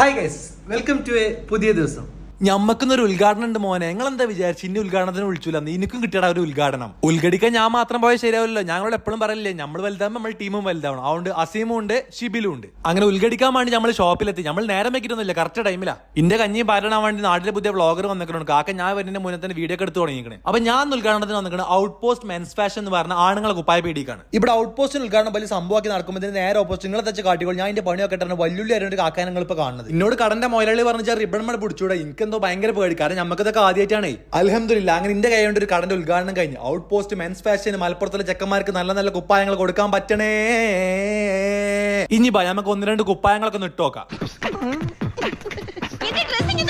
Hi guys welcome to a പുതിയ ദിവസം. ഞമ്മക്കുന്നൊരു ഉദ്ഘാടനം ഉണ്ട് മോനെ. ഞങ്ങൾ എന്താ വിചാരിച്ചു? ഇന്ന ഉദ്ഘാടനത്തിന് വിളിച്ചില്ല എനിക്കും കിട്ടിയടാ ഒരു ഉദ്ഘാടനം. ഉദ്ഘടിക്കാൻ ഞാൻ മാത്രം പോയാൽ ശരിയാവില്ലല്ലോ. ഞങ്ങളോട് എപ്പോഴും പറയില്ലേ നമ്മൾ വലുതാകുമ്പോൾ നമ്മൾ ടീമും വലുതാവണം. അതുകൊണ്ട് അസീമും ഉണ്ട് ഷിബിലും ഉണ്ട്. അങ്ങനെ ഉദ്ഘടിക്കാൻ വേണ്ടി നമ്മൾ ഷോപ്പിലെത്തി. നമ്മൾ നേരം വെക്കിട്ടൊന്നുമില്ല കറക്റ്റ് ടൈമിലാ ഇന്റെ കഞ്ഞിയും പാരണാൻ വേണ്ടി നാട്ടിലെ പുതിയ വ്ളോഗർ വന്നിട്ടുണ്ട് കാക്ക ഞാൻ വരുന്നതിന്റെ മുന്നേ തന്നെ വീഡിയോ ഒക്കെ എടുത്ത് തുടങ്ങിക്കണേ അപ്പൊ ഞാൻ ഉദ്ഘാടനത്തിന് വന്നിട്ടുണ്ട് ഔട്ട് പോസ്റ്റ് മെൻസ് ഫാഷൻ എന്ന് പറഞ്ഞ ആണുങ്ങളെ കുപ്പായ പേടിക്കാണ് ഇവിടെ ഔട്ട് പോസ്റ്റിന് ഉദ്ഘാടനം വലിയ സംഭവമാക്കി നടക്കുമ്പോൾ നേരെ ഓപ്പോസ്റ്റ് നിങ്ങളെ തെച്ച് കാട്ടിക്കോൾ ഞാൻ എന്റെ പണിയൊക്കെ ഇട്ടാണ് വല്ലുള്ളി ആയിട്ട് കാക്കാൻ നിങ്ങൾ ഇപ്പൊ കാണുന്നത്. എന്നോട് കടന്റെ മൊയലി പറഞ്ഞാൽ റിബൺ മണി പിടിച്ചൂടെ. എനിക്കെന്തോ ഭയങ്കര പേടി. കാരണം നമുക്കിതൊക്കെ ആദ്യമായിട്ടാണ് അലഹമില്ല അങ്ങനെ എന്റെ കൈ കൊണ്ട് ഒരു കടന്റെ ഉദ്ഘാടനം കഴിഞ്ഞു ഔട്ട് പോസ്റ്റ് മെൻസ് ഫാഷൻ മലപ്പുറത്തുള്ള ചെക്കന്മാർക്ക് നല്ല നല്ല കുപ്പായങ്ങൾ കൊടുക്കാൻ പറ്റണേ. ഇനി ഭയ നമുക്ക് ഒന്ന് രണ്ട് കുപ്പായങ്ങളൊക്കെ നിട്ടോക്കാം ഡ്രസ്സിംഗ്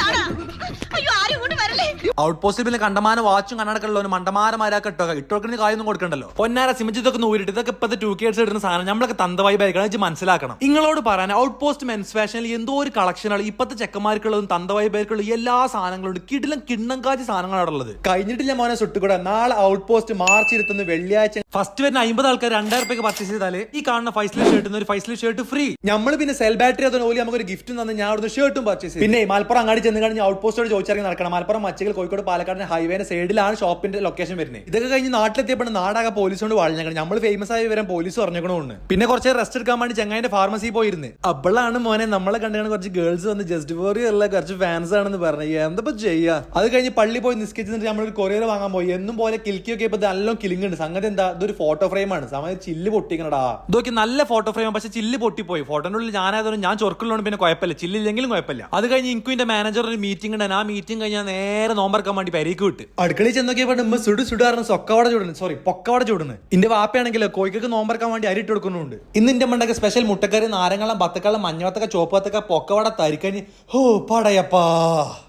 ഔട്ട് പോസ്റ്റിൽ പിന്നെ കണ്ടമാനം വാച്ചും കണ്ണടക്കുള്ള മണ്ടമാരമാരാക്കെ ഇട്ടോ ഇട്ടോക്കിന് കാര്യമൊന്നും കൊടുക്കണ്ടല്ലോ. പൊന്നാര സിമിജിതൊക്കെ ഊരിട്ട് ഇതൊക്കെ ഇപ്പത്തെ ടൂ കേഡ്സ് ഇടുന്ന സാധനം നമ്മളൊക്കെ തന്തവായി ബൈക്കാണ് വെച്ച് മനസ്സിലാക്കണം. നിങ്ങളോട് പറയാൻ ഔട്ട് പോസ്റ്റ് മെൻസ് ഫാഷനിൽ എന്തോ ഒരു കളക്ഷനാണ് ഇപ്പത്തെ ചെക്കന്മാർക്കുള്ളതും തന്തവായി ബൈക്കുള്ള എല്ലാ സാധനങ്ങളും കിടിലം കിണ്ണം കാച്ചി സാധനങ്ങളാണ് ഉള്ളത്. കഴിഞ്ഞിട്ടില്ല മോനെ സുട്ടുകൂടെ. നാളെ ഔട്ട് പോസ്റ്റ് മാർച്ച് ഇരുത്തുന്ന വെള്ളിയാഴ്ച. ഫസ്റ്റ് വരുന്ന അമ്പത് ആൾക്കാർ രണ്ടായിരം രൂപയ്ക്ക് പർച്ചേസ് ചെയ്താൽ ഈ കാണുന്ന ഫൈസ്ലി സ്ലീവ് ഷർട്ട് ഒരു ഫൈസ്ലി ഷർട്ട് ഫ്രീ നമ്മൾ പിന്നെ സെൽ ബാറ്ററി അതിന് ഓലി നമുക്ക് ഒരു ഗിഫ്റ്റ് തന്നെ ഞാൻ അവിടുന്ന് ഷർട്ടും പർച്ചേസ് പിന്നെ മലപ്പുറം അങ്ങാടി ചെന്ന് കഴിഞ്ഞാൽ ഔട്ട് പോസ്റ്റോട് ചോദിച്ചാൽ നടക്കണം. മലപ്പുറം മച്ചകൾ കോഴിക്കോട് പാലക്കാട് ഹൈവേന്റെ സൈഡിലാണ് ഷോപ്പിന്റെ ലൊക്കേഷൻ വരുന്നത്. ഇതൊക്കെ കഴിഞ്ഞ് നാട്ടിലെത്തിയപ്പോൾ നാടാകെ പോലീസ് കൊണ്ട് വളഞ്ഞേക്കണം നമ്മൾ ഫേമസ് ആയി വരാൻ പോലീസ് പറഞ്ഞേക്കണോന്ന്. പിന്നെ കുറച്ച് റെസ്റ്റ് എടുക്കാൻ വേണ്ടി ചങ്ങായിന്റെ ഫാർമസി പോയിരുന്നു. അപ്പോഴാണ് മോനെ നമ്മളെ കണ്ടാണ് കുറച്ച് ഗേൾസ് വന്ന് ജസ്റ്റ് ഫോർ ഉള്ള കുറച്ച് ഫാൻസ് ആണെന്ന് പറഞ്ഞു എന്തപ്പോ ചെയ്യാ? അത് കഴിഞ്ഞ് പള്ളി പോയി നിസ്കരിച്ചിട്ട് നമ്മൾ കൊറിയർ വാങ്ങാൻ പോയി. എന്നും പോലെ കിൽക്കിയൊക്കെ ഇപ്പൊ നല്ല കിലിംഗ് ഉണ്ട് സംഗതി എന്താ? ഇതൊരു ഫോട്ടോ ഫ്രെയിം ആണ്. സമയം ചില്ല് പൊട്ടിക്കണടാ. ഇതൊക്കെ നല്ല ഫോട്ടോ ഫ്രെയിം പക്ഷെ ചില്ല് പൊട്ടിപ്പോയി. ഫോട്ടോന്റെ ഉള്ളിൽ ഞാനായതുകൊണ്ട് ഞാൻ ചൊർക്കുള്ളതുകൊണ്ട് പിന്നെ കുഴപ്പമില്ല. ചില്ലില്ലെങ്കിലും കുഴപ്പമില്ല. അത് കഴിഞ്ഞ് എനിക്കും മാനേജർ ഒരു മീറ്റിംഗ് ഉണ്ടായിരുന്നു ആ മീറ്റിംഗ് കഴിഞ്ഞാൽ നേരെ നോമ്പറക്കാൻ വേണ്ടി പരിക്ക് വിട്ട്. അടുക്കളയിൽ ചെന്നൊക്കെ ഉമ്മ സുടു സുടാറിന് സൊക്കവട ചൂടുന്നു സോറി പൊക്കവട ചൂടുന്നു. ഇന്റെ വാപ്പയാണെങ്കിൽ കോഴിക്കൊക്കെ നോമ്പറക്കാൻ വേണ്ടി അരിട്ട് കൊടുക്കുന്നുണ്ട്. ഇന്ന് ഇന്റെ മണ്ടൊക്കെ സ്പെഷ്യൽ മുട്ടക്കറി നാരങ്ങളം ബത്തക്കളം മഞ്ഞവത്തക്ക ചോപ്പത്തൊക്കെ പൊക്കവട തരിക്കഞ്ഞ് ഹോ പടയപ്പാ.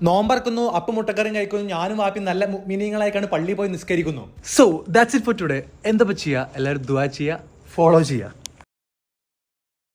നോമ്പറക്കുന്നു അപ്പം മുട്ടക്കറിയും കഴിക്കുന്നു ഞാനും വാപ്പി നല്ല മീനിങ്ങളായിക്കാണ് പള്ളിയിൽ പോയി നിസ്കരിക്കുന്നു. So that's it for today എന്താ ചെയ്യാ? എല്ലാവരും ദുവാ ചെയ്യുക ഫോളോ ചെയ്യുക